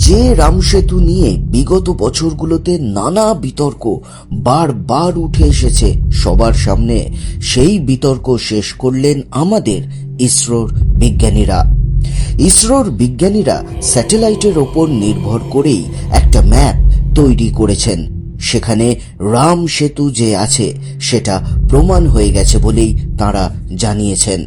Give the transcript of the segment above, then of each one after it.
যে রামসেতু নিয়ে বিগত বছরগুলোতে নানা বিতর্ক বারবার উঠে এসেছে সবার সামনে, সেই বিতর্ক শেষ করলেন আমাদের ইসরোর বিজ্ঞানীরা। ইসরোর বিজ্ঞানীরা স্যাটেলাইটের ওপর নির্ভর করেই একটা ম্যাপ তৈরি করেছেন। সেখানে রাম সেতু যে আছে, সেটা প্রমাণ হয়ে গেছে বলেই তারা জানিয়েছেন।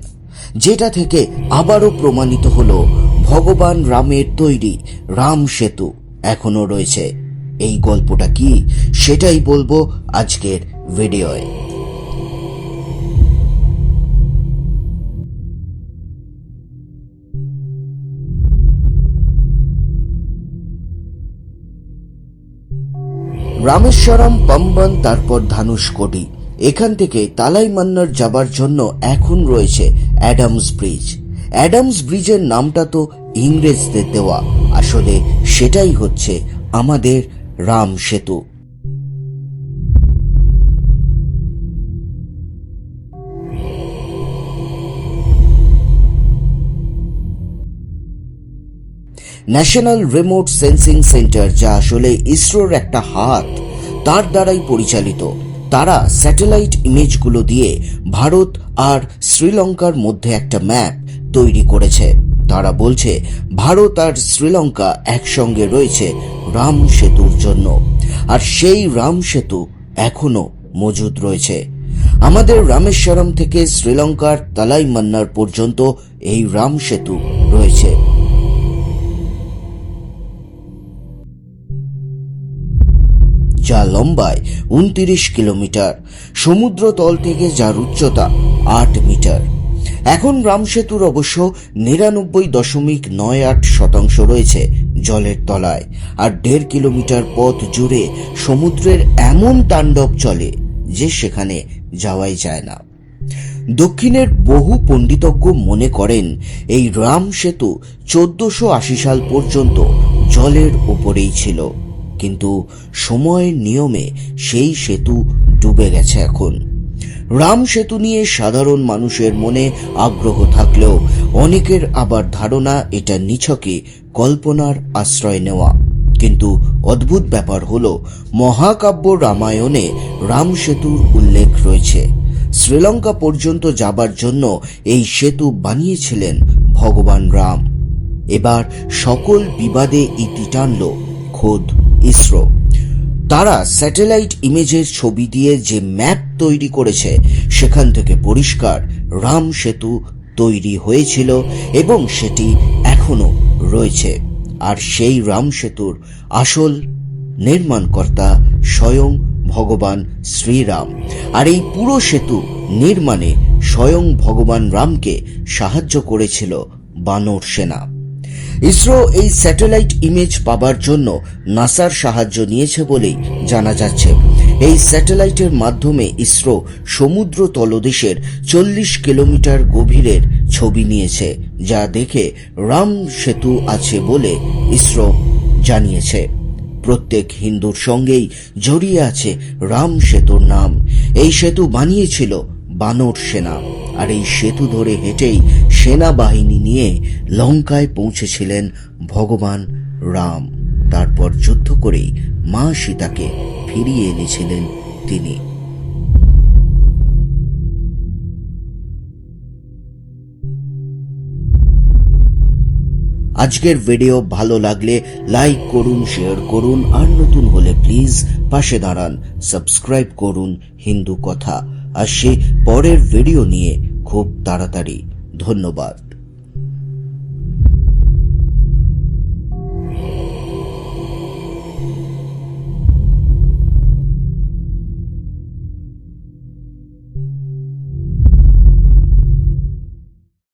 যেটা থেকে আবারও প্রমাণিত হলো ভগবান রামের তৈরি রাম সেতু এখনও রয়েছে। এই গল্পটা কি? সেটাই বলব আজকের ভিডিওয়। রামেশ্বরম, পম্বন, তারপর ধানুষকোটি এখান থেকে তালাই মান্নার যাবার জন্য এখন রয়েছে অ্যাডামস ব্রিজ। অ্যাডামস ব্রিজের নামটা তো ইংরেজদের দেওয়া। আসলে সেটাই হচ্ছে আমাদের রাম সেতু। ন্যাশনাল রিমোট সেন্সিং সেন্টার, যা আসলে ইসরোর একটা হাত, তার দ্বারাই পরিচালিত। তারা স্যাটেলাইট ইমেজগুলো দিয়ে ভারত আর শ্রীলঙ্কার মধ্যে একটা ম্যাপ তৈরি করেছে। তারা বলছে, ভারত আর শ্রীলঙ্কা একসঙ্গে রয়েছে রাম সেতুর জন্য। আর সেই রাম সেতু এখনও মজুদ রয়েছে। আমাদের রামেশ্বরম থেকে শ্রীলঙ্কার তালাই মান্নার পর্যন্ত এই রাম সেতু রয়েছে। যা লম্বায় উনত্রিশ কিলোমিটার সমুদ্র তল থেকে যার উচ্চতা আট মিটার। এখন রামসেতুর অবশ্য নিরানব্বই দশমিক নয় আট শতাংশ রয়েছে জলের তলায়, আর দেড় কিলোমিটার পথ জুড়ে সমুদ্রের এমন তাণ্ডব চলে যে সেখানে যাওয়াই যায় না। দক্ষিণের বহু পণ্ডিতজ্ঞ মনে করেন, এই রাম সেতু চোদ্দশো আশি সাল পর্যন্ত জলের উপরেই ছিল। কিন্তু সময়ের নিয়মে সেই সেতু ডুবে গেছে এখন। রাম সেতু নিয়ে সাধারণ মানুষের মনে আগ্রহ থাকলেও অনেকের আবার ধারণা এটা নিছকে কল্পনার আশ্রয় নেওয়া। কিন্তু অদ্ভুত ব্যাপার হল, মহাকাব্য রামায়ণে রাম সেতুর উল্লেখ রয়েছে। শ্রীলঙ্কা পর্যন্ত যাবার জন্য এই সেতু বানিয়েছিলেন ভগবান রাম। এবার সকল বিবাদে ইতি টানল খোদ ইসরো। তারা স্যাটেলাইট ইমেজের ছবি দিয়ে যে ম্যাপ তৈরি করেছে, সেখান থেকে পরিষ্কার রাম সেতু তৈরি হয়েছিল এবং সেটি এখনও রয়েছে। আর সেই রাম সেতুর আসল নির্মাণকর্তা স্বয়ং ভগবান শ্রীরাম। আর এই পুরো সেতু নির্মাণে স্বয়ং ভগবান রামকে সাহায্য করেছিল বানর সেনা। ইসরো এই স্যাটেলাইট ইমেজ পাবার জন্য নাসার সাহায্য নিয়েছে বলেই জানা যাচ্ছে। এই স্যাটেলাইটের মাধ্যমে ইসরো সমুদ্র তলদেশের চল্লিশ কিলোমিটার গভীরের ছবি নিয়েছে, যা দেখে রাম সেতু আছে বলে ইসরো জানিয়েছে। প্রত্যেক হিন্দুর সঙ্গেই জড়িয়ে আছে রাম সেতুর নাম। এই সেতু বানিয়েছিল বানর সেনা। আর এই সেতু ধরে হেঁটেই সেনাবাহিনী নিয়ে লঙ্কায় পৌঁছেছিলেন ভগবান রাম। তারপর যুদ্ধ করেই মা সীতাকে ফিরিয়ে এনেছিলেন তিনি। আজকের ভিডিও ভালো লাগলে লাইক করুন, শেয়ার করুন, আর নতুন হলে প্লিজ পাশে দাঁড়ান। সাবস্ক্রাইব করুন হিন্দু কথা। আসছি পরের ভিডিও নিয়ে খুব তাড়াতাড়ি। ধন্যবাদ।